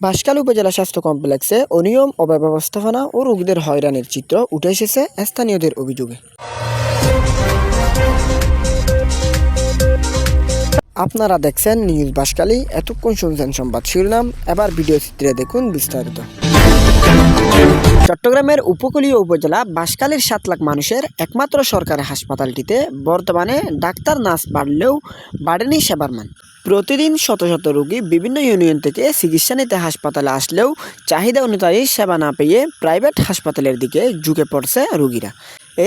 বাঁশখালী উপজেলা স্বাস্থ্য কমপ্লেক্সে অনিয়ম, অব্যবস্থাপনা ও রোগীদের হয়রানির চিত্র উঠে এসেছে স্থানীয়দের অভিযোগে। আপনারা দেখছেন নিউজ বাঁশখালী এতক্ষণ শুনছেন সংবাদ শিরোনাম। এবার ভিডিও চিত্রে দেখুন বিস্তারিত। চট্টগ্রামের উপকূলীয় উপজেলা বাঁশখালীর সাত লাখ মানুষের একমাত্র সরকারি হাসপাতালটিতে বর্তমানে ডাক্তার নার্স বাড়লেও বাড়েনি সেবার মান প্রতিদিন শত শত রোগী বিভিন্ন ইউনিয়ন থেকে চিকিৎসা নিতে হাসপাতালে আসলেও চাহিদা অনুযায়ী সেবা না পেয়ে প্রাইভেট হাসপাতালের দিকে ঝুঁকে পড়ছে রোগীরা।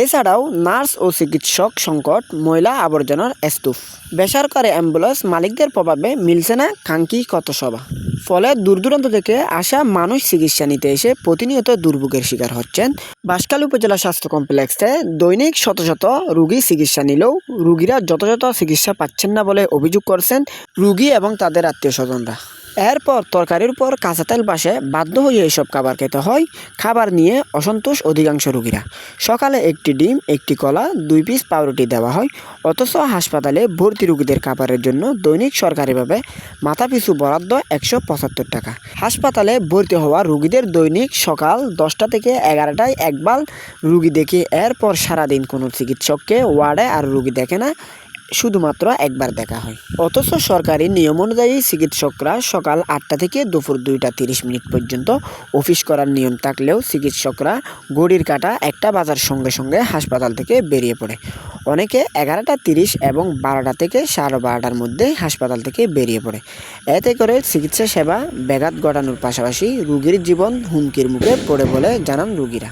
এছাড়াও নার্স ও চিকিৎসক সংকট, ময়লা আবর্জনার স্তূপ বেসরকারি অ্যাম্বুলেন্স মালিকদের প্রভাবে মিলছে না কাঙ্ক্ষী কত সভা ফলে দূর দূরান্ত থেকে আসা মানুষ চিকিৎসা নিতে এসে প্রতিনিয়ত দুর্ভোগের শিকার হচ্ছেন। বাঁশখালী উপজেলা স্বাস্থ্য কমপ্লেক্সে দৈনিক শত শত রুগী চিকিৎসা নিলেও রুগীরা যথাযথ চিকিৎসা পাচ্ছেন না বলে অভিযোগ করছেন রুগী এবং তাদের আত্মীয় স্বজনরা এরপর তরকারির উপর কাঁচা তেল পাশে বাধ্য হয়ে এসব খাবার খেতে হয়। খাবার নিয়ে অসন্তোষ অধিকাংশ রোগীরা। সকালে একটি ডিম, একটি কলা, দুই পিস পাউরুটি দেওয়া হয়। অথচ হাসপাতালে ভর্তি রোগীদের খাবারের জন্য দৈনিক সরকারিভাবে মাথাপিছু বরাদ্দ একশো পঁচাত্তর টাকা। হাসপাতালে ভর্তি হওয়া রোগীদের দৈনিক সকাল দশটা থেকে এগারোটায় একবার রুগী দেখে এরপর সারাদিন কোনো চিকিৎসককে, ওয়ার্ডে আর রুগী দেখে না। শুধুমাত্র একবার দেখা হয়। অথচ সরকারি নিয়ম অনুযায়ী চিকিৎসকরা সকাল আটটা থেকে দুপুর দুইটা তিরিশ মিনিট পর্যন্ত অফিস করার নিয়ম থাকলেও চিকিৎসকরা ঘড়ির কাটা একটা বাজার সঙ্গে সঙ্গে হাসপাতাল থেকে বেরিয়ে পড়ে। অনেকে এগারোটা তিরিশ এবং বারোটা থেকে সাড়ে বারোটার মধ্যে হাসপাতাল থেকে বেরিয়ে পড়ে। এতে করে চিকিৎসা সেবা ব্যাঘাত ঘটানোর পাশাপাশি রুগীর জীবন হুমকির মুখে পড়ে বলে জানান রোগীরা।